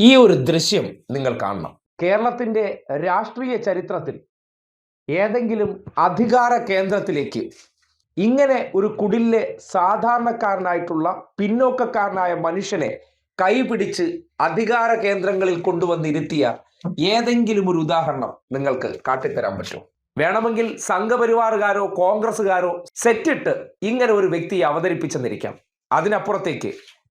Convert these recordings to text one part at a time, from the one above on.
ഈ ഒരു ദൃശ്യം നിങ്ങൾ കാണണം. കേരളത്തിന്റെ രാഷ്ട്രീയ ചരിത്രത്തിൽ ഏതെങ്കിലും അധികാര കേന്ദ്രത്തിലേക്ക് ഇങ്ങനെ ഒരു കുടിലെ സാധാരണക്കാരനായിട്ടുള്ള പിന്നോക്കക്കാരനായ മനുഷ്യനെ കൈപിടിച്ച് അധികാര കേന്ദ്രങ്ങളിൽ കൊണ്ടുവന്നിരുത്തിയ ഏതെങ്കിലും ഒരു ഉദാഹരണം നിങ്ങൾക്ക് കാട്ടിത്തരാൻ പറ്റും. വേണമെങ്കിൽ സംഘപരിവാറുകാരോ കോൺഗ്രസ്സുകാരോ സെറ്റിട്ട് ഇങ്ങനെ ഒരു വ്യക്തിയെ അവതരിപ്പിച്ചെന്നിരിക്കാം. അതിനപ്പുറത്തേക്ക്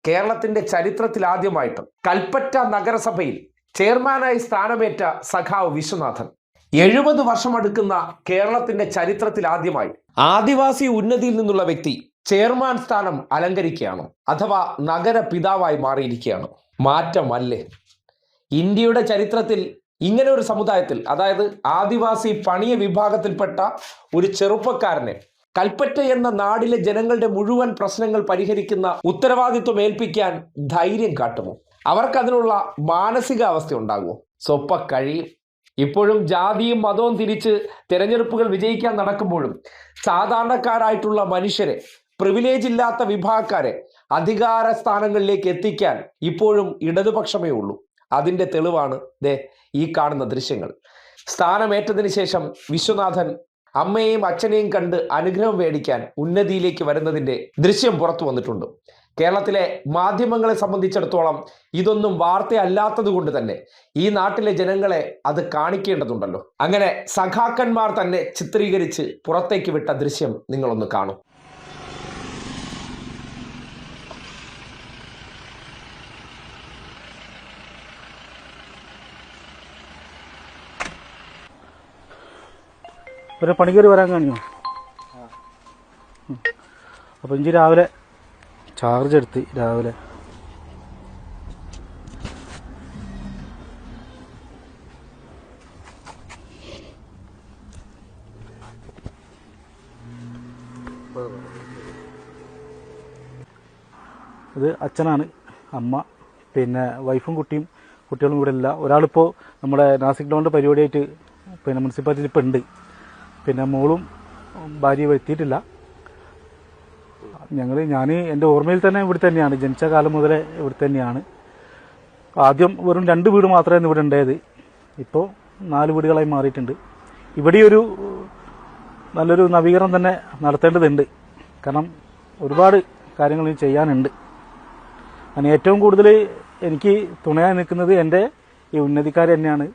കേരളത്തിന്റെ ചരിത്രത്തിൽ ആദ്യമായിട്ട് കൽപ്പറ്റ നഗരസഭയിൽ ചെയർമാനായി സ്ഥാനമേറ്റ സഖാവ് വിശ്വനാഥൻ. എഴുപത് വർഷമെടുക്കുന്ന കേരളത്തിന്റെ ചരിത്രത്തിൽ ആദ്യമായി ആദിവാസി ഉന്നതിയിൽ നിന്നുള്ള വ്യക്തി ചെയർമാൻ സ്ഥാനം അലങ്കരിക്കുകയാണ് അഥവാ നഗര പിതാവായി മാറിയിരിക്കുകയാണ്. മാറ്റമല്ലേ? ഇന്ത്യയുടെ ചരിത്രത്തിൽ ഇങ്ങനെ ഒരു സമുദായത്തിൽ അതായത് ആദിവാസി പണിയ വിഭാഗത്തിൽപ്പെട്ട ഒരു ചെറുപ്പക്കാരനെ കൽപ്പറ്റ എന്ന നാടിലെ ജനങ്ങളുടെ മുഴുവൻ പ്രശ്നങ്ങൾ പരിഹരിക്കുന്ന ഉത്തരവാദിത്വം ഏൽപ്പിക്കാൻ ധൈര്യം കാട്ടുമോ? അവർക്ക് അതിനുള്ള മാനസികാവസ്ഥ ഉണ്ടാകുമോ? സ്വപ്പ കഴിയും. ഇപ്പോഴും ജാതിയും മതവും തിരിച്ച് തിരഞ്ഞെടുപ്പുകൾ വിജയിക്കാൻ നടക്കുമ്പോഴും സാധാരണക്കാരായിട്ടുള്ള മനുഷ്യരെ പ്രിവിലേജ് ഇല്ലാത്ത വിഭാഗക്കാരെ അധികാര സ്ഥാനങ്ങളിലേക്ക് എത്തിക്കാൻ ഇപ്പോഴും ഇടതുപക്ഷമേ ഉള്ളൂ. അതിന്റെ തെളിവാണ് ദേ ഈ കാണുന്ന ദൃശ്യങ്ങൾ. സ്ഥാനമേറ്റതിന് ശേഷം വിശ്വനാഥൻ അമ്മയെയും അച്ഛനെയും കണ്ട് അനുഗ്രഹം മേടിക്കാൻ ഉന്നതിയിലേക്ക് വരുന്നതിന്റെ ദൃശ്യം പുറത്തു വന്നിട്ടുണ്ട്. കേരളത്തിലെ മാധ്യമങ്ങളെ സംബന്ധിച്ചിടത്തോളം ഇതൊന്നും വാർത്തയല്ലാത്തത് കൊണ്ട് തന്നെ ഈ നാട്ടിലെ ജനങ്ങളെ അത് കാണിക്കേണ്ടതുണ്ടല്ലോ. അങ്ങനെ സഖാക്കന്മാർ തന്നെ ചിത്രീകരിച്ച് പുറത്തേക്ക് വിട്ട ദൃശ്യം നിങ്ങളൊന്ന് കാണും. പിന്നെ പണിക്കറി വരാൻ കാണിയോ? അപ്പം ഇഞ്ചി രാവിലെ ചാർജ് എടുത്ത് രാവിലെ. ഇത് അച്ഛനാണ് അമ്മ പിന്നെ വൈഫും കുട്ടിയും കുട്ടികളും ഇവിടെ ഇല്ല. ഒരാളിപ്പോൾ നമ്മുടെ നാസിക് ഡോണിന്റെ പരിപാടിയായിട്ട് പിന്നെ മുനിസിപ്പാലിറ്റിയിൽ ഇപ്പം ഉണ്ട്. പിന്നെ മോളും ഭാര്യ എത്തിയിട്ടില്ല. ഞങ്ങൾ ഞാൻ എന്റെ ഓർമ്മയിൽ തന്നെ ഇവിടെ തന്നെയാണ്. ജനിച്ച കാലം മുതലേ ഇവിടെ തന്നെയാണ്. ആദ്യം വെറും രണ്ട് വീട് മാത്രമേ ഇവിടെ ഉണ്ടായത്. ഇപ്പോൾ നാല് വീടുകളായി മാറിയിട്ടുണ്ട്. ഇവിടെ ഒരു നല്ലൊരു നവീകരണം തന്നെ നടത്തേണ്ടതുണ്ട്. കാരണം ഒരുപാട് കാര്യങ്ങൾ ചെയ്യാനുണ്ട്. അതിന് ഏറ്റവും കൂടുതൽ എനിക്ക് തുണയായി നിൽക്കുന്നത് എന്റെ ഈ ഉന്നതിക്കാർ തന്നെയാണ്.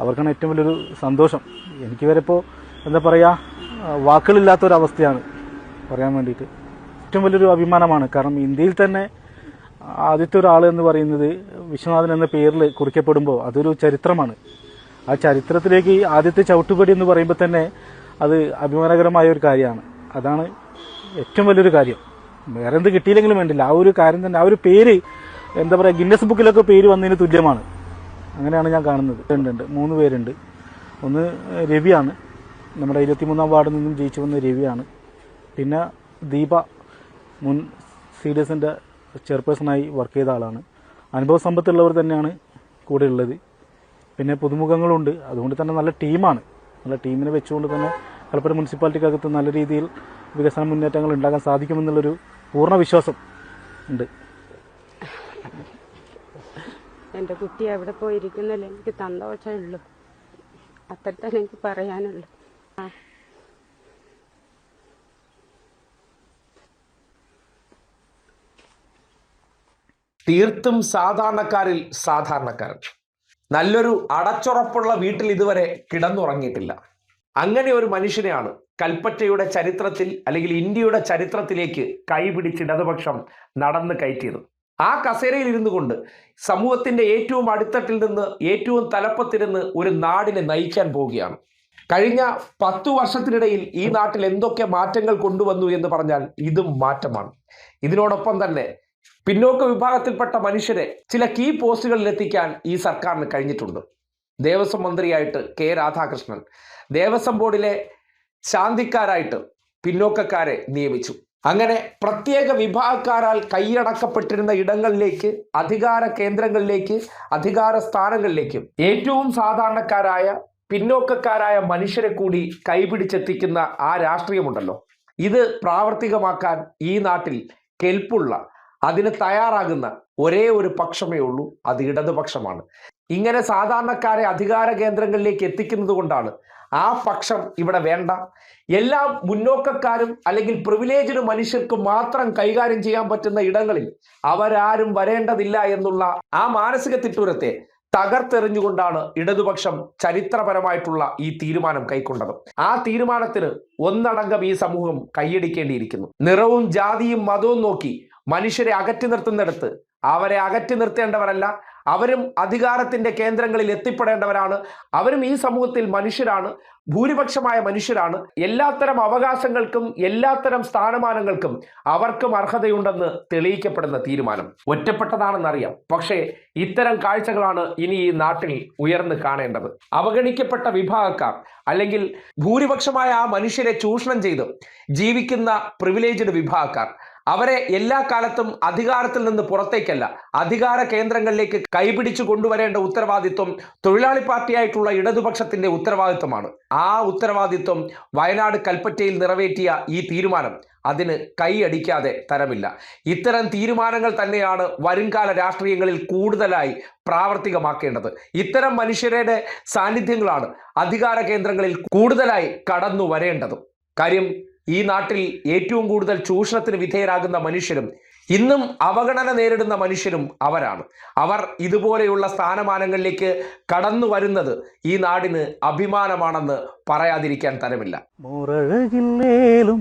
അവർക്കാണ് ഏറ്റവും വലിയൊരു സന്തോഷം. എനിക്ക് വരെ ഇപ്പോൾ എന്താ പറയുക വാക്കുകളില്ലാത്തൊരവസ്ഥയാണ് പറയാൻ വേണ്ടിയിട്ട്. ഏറ്റവും വലിയൊരു അഭിമാനമാണ്. കാരണം ഇന്ത്യയിൽ തന്നെ ആദ്യത്തെ ഒരാൾ എന്ന് പറയുന്നത് വിശ്വനാഥൻ എന്ന പേരിൽ കുറിക്കപ്പെടുമ്പോൾ അതൊരു ചരിത്രമാണ്. ആ ചരിത്രത്തിലേക്ക് ആദ്യത്തെ ചവിട്ടുപടി എന്ന് പറയുമ്പോൾ തന്നെ അത് അഭിമാനകരമായ ഒരു കാര്യമാണ്. അതാണ് ഏറ്റവും വലിയൊരു കാര്യം. വേറെ എന്ത് കിട്ടിയില്ലെങ്കിലും വേണ്ടില്ല. ആ ഒരു കാര്യം തന്നെ ആ ഒരു പേര് എന്താ പറയുക ഗിന്നസ് ബുക്കിലൊക്കെ പേര് വന്നതിന് തുല്യമാണ്. അങ്ങനെയാണ് ഞാൻ കാണുന്നത്. ഉണ്ട് ഉണ്ട്. മൂന്ന് പേരുണ്ട്. ഒന്ന് രവിയാണ്. നമ്മുടെ ഇരുപത്തിമൂന്നാം വാർഡിൽ നിന്നും ജയിച്ചു വന്ന രവിയാണ്. പിന്നെ ദീപ മുൻ സി ഡി എസിന്റെ ചെയർപേഴ്സണായി വർക്ക് ചെയ്ത ആളാണ്. അനുഭവ സമ്പത്തുള്ളവർ തന്നെയാണ് കൂടെ ഉള്ളത്. പിന്നെ പുതുമുഖങ്ങളുണ്ട്. അതുകൊണ്ട് തന്നെ നല്ല ടീമാണ്. നല്ല ടീമിനെ വെച്ചുകൊണ്ട് തന്നെ കലപ്പറ്റ മുനിസിപ്പാലിറ്റിക്കകത്ത് നല്ല രീതിയിൽ വികസന മുന്നേറ്റങ്ങൾ ഉണ്ടാക്കാൻ സാധിക്കുമെന്നുള്ളൊരു പൂർണ വിശ്വാസം ഉണ്ട്. എന്റെ കുട്ടി എവിടെ പോയിരിക്കുന്നില്ല എനിക്ക് സന്തോഷമുള്ളൂ അത്ര തന്നെ എനിക്ക് പറയാനുള്ളൂ. തീർത്തും സാധാരണക്കാരിൽ സാധാരണക്കാരൻ. നല്ലൊരു അടച്ചുറപ്പുള്ള വീട്ടിൽ ഇതുവരെ കിടന്നുറങ്ങിയിട്ടില്ല. അങ്ങനെ ഒരു മനുഷ്യനെയാണ് കൽപ്പറ്റയുടെ ചരിത്രത്തിൽ അല്ലെങ്കിൽ ഇന്ത്യയുടെ ചരിത്രത്തിലേക്ക് കൈപിടിച്ച് ഇടതുപക്ഷം നടന്ന് കയറ്റിയത്. ആ കസേരയിൽ ഇരുന്നു കൊണ്ട് സമൂഹത്തിന്റെ ഏറ്റവും അടിത്തട്ടിൽ നിന്ന് ഏറ്റവും തലപ്പത്തിരുന്ന് ഒരു നാടിനെ നയിക്കാൻ പോവുകയാണ്. കഴിഞ്ഞ പത്തു വർഷത്തിനിടയിൽ ഈ നാട്ടിൽ എന്തൊക്കെ മാറ്റങ്ങൾ കൊണ്ടുവന്നു എന്ന് പറഞ്ഞാൽ ഇതും മാറ്റമാണ്. ഇതിനോടൊപ്പം തന്നെ പിന്നോക്ക വിഭാഗത്തിൽപ്പെട്ട മനുഷ്യരെ ചില കീ പോസ്റ്റുകളിൽ എത്തിക്കാൻ ഈ സർക്കാരിന് കഴിഞ്ഞിട്ടുണ്ട്. ദേവസ്വം മന്ത്രിയായിട്ട് കെ രാധാകൃഷ്ണൻ ദേവസ്വം ബോർഡിലെ ശാന്തിക്കാരായിട്ട് പിന്നോക്കക്കാരെ നിയമിച്ചു. അങ്ങനെ പ്രത്യേക വിഭാഗക്കാരാൽ കൈയടക്കപ്പെട്ടിരുന്ന ഇടങ്ങളിലേക്ക് അധികാര കേന്ദ്രങ്ങളിലേക്ക് അധികാര സ്ഥാനങ്ങളിലേക്കും ഏറ്റവും സാധാരണക്കാരായ പിന്നോക്കക്കാരായ മനുഷ്യരെ കൂടി കൈപിടിച്ചെത്തിക്കുന്ന ആ രാഷ്ട്രീയമുണ്ടല്ലോ. ഇത് പ്രാവർത്തികമാക്കാൻ ഈ നാട്ടിൽ കെൽപ്പുള്ള അതിന് തയ്യാറാകുന്ന ഒരേ ഒരു പക്ഷമേ ഉള്ളൂ അത് ഇടതുപക്ഷമാണ്. ഇങ്ങനെ സാധാരണക്കാരെ അധികാര കേന്ദ്രങ്ങളിലേക്ക് എത്തിക്കുന്നത് കൊണ്ടാണ്. ആ പക്ഷം ഇവിടെ വേണ്ട. എല്ലാ മുന്നോക്കക്കാരും അല്ലെങ്കിൽ പ്രിവിലേജ്ഡ് മനുഷ്യർക്ക് മാത്രം കൈകാര്യം ചെയ്യാൻ പറ്റുന്ന ഇടങ്ങളിൽ അവരാരും വരേണ്ടതില്ല എന്നുള്ള ആ മാനസിക തിട്ടൂരത്തെ തകർത്തെറിഞ്ഞുകൊണ്ടാണ് ഇടതുപക്ഷം ചരിത്രപരമായിട്ടുള്ള ഈ തീരുമാനം കൈക്കൊണ്ടത്. ആ തീരുമാനത്തിന് ഒന്നടങ്കം ഈ സമൂഹം കൈയടിക്കേണ്ടിയിരിക്കുന്നു. നിറവും ജാതിയും മതവും നോക്കി മനുഷ്യരെ അകറ്റി നിർത്തുന്നിടത്ത് അവരെ അകറ്റി നിർത്തേണ്ടവരല്ല അവരും അധികാരത്തിന്റെ കേന്ദ്രങ്ങളിൽ എത്തിപ്പെടേണ്ടവരാണ്. അവരും ഈ സമൂഹത്തിൽ മനുഷ്യരാണ് ഭൂരിപക്ഷമായ മനുഷ്യരാണ്. എല്ലാത്തരം അവകാശങ്ങൾക്കും എല്ലാത്തരം സ്ഥാനമാനങ്ങൾക്കും അവർക്കും അർഹതയുണ്ടെന്ന് തെളിയിക്കപ്പെടുന്ന തീരുമാനം ഒറ്റപ്പെട്ടതാണെന്നറിയാം. പക്ഷേ ഇത്തരം കാഴ്ചകളാണ് ഇനി ഈ നാട്ടിൽ ഉയർന്നു കാണേണ്ടത്. അവഗണിക്കപ്പെട്ട വിഭാഗക്കാർ അല്ലെങ്കിൽ ഭൂരിപക്ഷമായ ആ മനുഷ്യരെ ചൂഷണം ചെയ്ത് ജീവിക്കുന്ന പ്രിവിലേജ്ഡ് വിഭാഗക്കാർ അവരെ എല്ലാ കാലത്തും അധികാരത്തിൽ നിന്ന് പുറത്തേക്കല്ല അധികാര കേന്ദ്രങ്ങളിലേക്ക് കൈപിടിച്ചു കൊണ്ടുവരേണ്ട ഉത്തരവാദിത്വം തൊഴിലാളി പാർട്ടിയായിട്ടുള്ള ഇടതുപക്ഷത്തിന്റെ ഉത്തരവാദിത്വമാണ്. ആ ഉത്തരവാദിത്വം വയനാട് കൽപ്പറ്റയിൽ നിറവേറ്റിയ ഈ തീരുമാനം അതിന് കൈയടിക്കാതെ തരമില്ല. ഇത്തരം തീരുമാനങ്ങൾ തന്നെയാണ് വരുംകാല രാഷ്ട്രീയങ്ങളിൽ കൂടുതലായി പ്രാവർത്തികമാക്കേണ്ടത്. ഇത്തരം മനുഷ്യരുടെ സാന്നിധ്യങ്ങളാണ് അധികാര കേന്ദ്രങ്ങളിൽ കൂടുതലായി കടന്നു വരേണ്ടതും കാര്യം ഈ നാട്ടിൽ ഏറ്റവും കൂടുതൽ ചൂഷണത്തിന് വിധേയരാകുന്ന മനുഷ്യരും ഇന്നും അവഗണന നേരിടുന്ന മനുഷ്യരും അവരാണ്. അവർ ഇതുപോലെയുള്ള സ്ഥാനമാനങ്ങളിലേക്ക് കടന്നു വരുന്നത് ഈ നാടിന് അഭിമാനമാണെന്ന് പറയാതിരിക്കാൻ തരമില്ല. മുറഴകില്ലേലും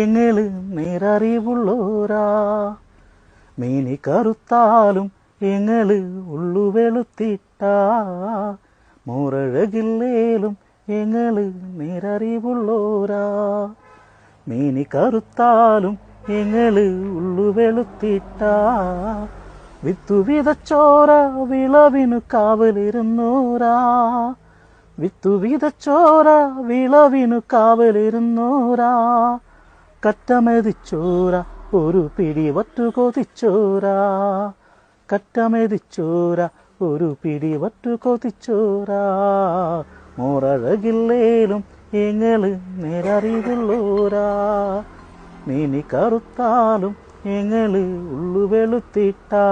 എങ്ങൾ നേരറിവുള്ളോരാ. മീനി കറുത്താലും എങ്ങൾ ഉള്ളു വെളുത്തിട്ടാ മുറഴകില്ലേലും എങ്ങൾ നേരറിവുള്ളോരാ. മീനി കറുത്താലും ഞങ്ങൾ ഉള്ളു വെളുത്തിട്ട. വിത്തു വിതച്ചോര വിളവിനു കാവലിരുന്നൂരാ. വിത്തു വിതച്ചോര വിളവിനു കാവലിരുന്നൂരാ. കറ്റമെതിച്ചോര ഒരു പിടി വറ്റു കൊതിച്ചോരാ. കറ്റമെതിച്ചോര ഒരു പിടി വറ്റു കൊതിച്ചോരാ. മോറഴകില്ലേലും എങ്ങൾ നേരറിവുള്ളോരാ. നീനി കറുത്താലും എങ്ങൾ ഉള്ളു വെളുത്തിട്ടാ